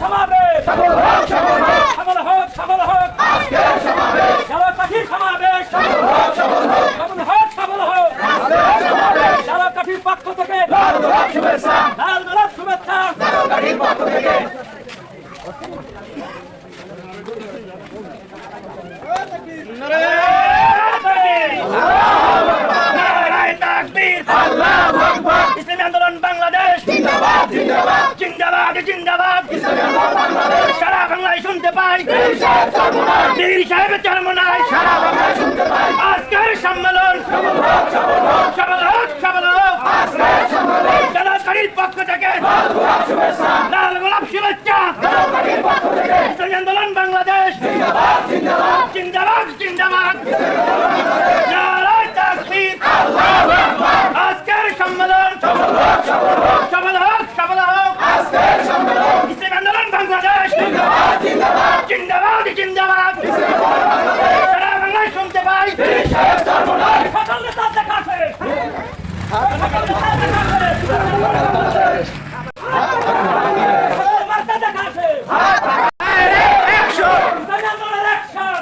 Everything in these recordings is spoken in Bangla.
সমাবেশ? পাই। পীর সাহেবের জন্ম নাই। আজকের সম্মেলন। জেলাকারীর পক্ষ থেকে। লাল গোলাপ শুভেচ্ছা। আন্দোলন বাংলাদেশ। জিন্দাবাদ জিন্দাবাদ। আজকের সম্মেলন। সম্মেলন জিন্দাবাদ সারা বাংলায় শুনতে পাই সকল নেতার দেখা আছে Direct action! Direct action!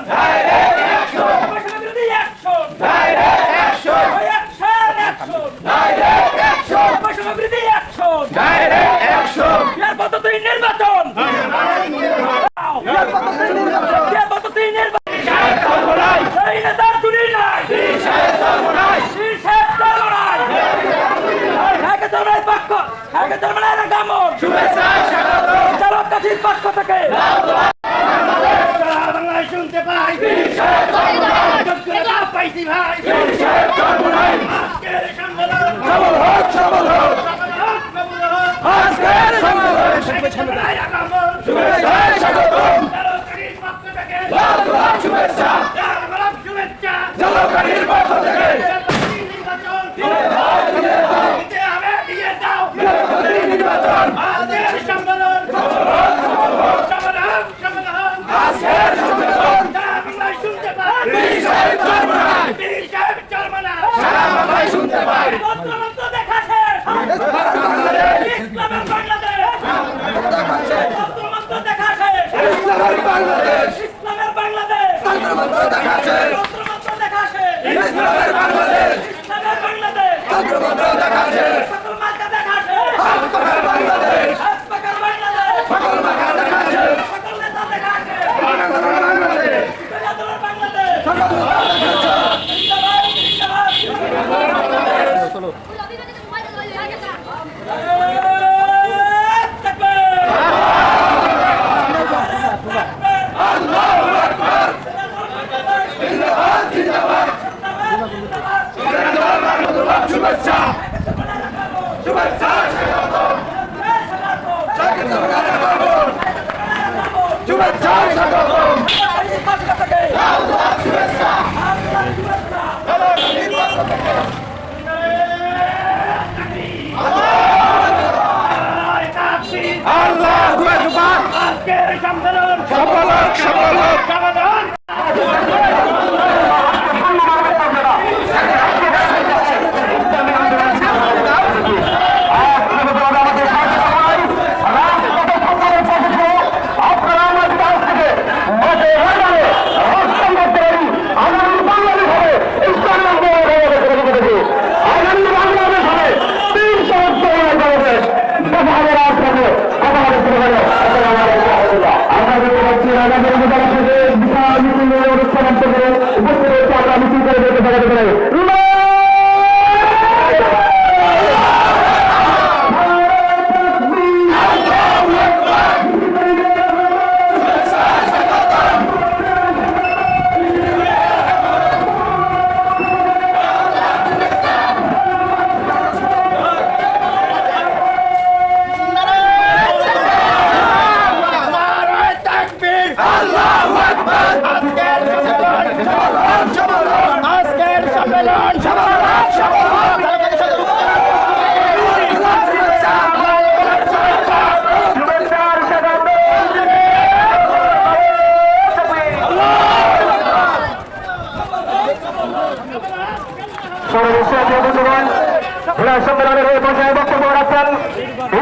Direct action! বাংলার গ্রাম শুভেচ্ছা স্বাগত। চালক কাঠির পক্ষ থেকে।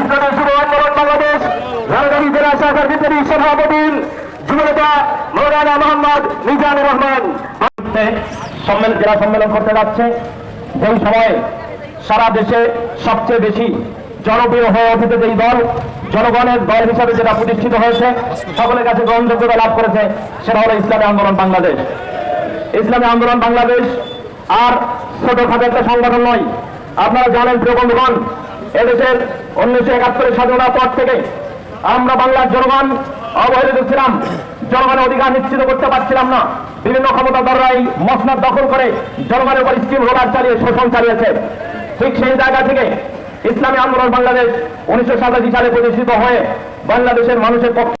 জেলা যুব আন্দোলন বাংলাদেশ, রাজধানী জেলা শাখার মৌলানা মোহাম্মদ রহমান। সম্মেলন জেলা সম্মেলন করতে যাচ্ছে। যেই সময়ে সারা দেশে সবচেয়ে বেশি জনপ্রিয় হয়ে উঠেছে যেই দল, জনগণের দল হিসাবে যেটা প্রতিষ্ঠিত হয়েছে, সকলের কাছে গ্রহণযোগ্যতা লাভ করেছে, সেটা হলো ইসলামী আন্দোলন বাংলাদেশ। ইসলামী আন্দোলন বাংলাদেশ আর ছোটখাটো একটা সংগঠন নয়। আপনারা জানেন, প্রিয় বন্ধুগণ, এদেশের উনিশশো একাত্তরের স্বাধীনতার পর থেকে আমরা বাংলার জনগণ, অবহেলিত ছিলাম, জনগণের অধিকার নিশ্চিত করতে পারছিলাম না। বিভিন্ন ক্ষমতাধররাই মসনাদ দখল করে জনগণের উপর স্কিম রোলার চালিয়ে শোষণ চালিয়েছে। ঠিক সেই জায়গা থেকে ইসলামী আন্দোলন বাংলাদেশ উনিশশো সাতাশি সালে প্রতিষ্ঠিত হয়ে বাংলাদেশের মানুষের পক্ষে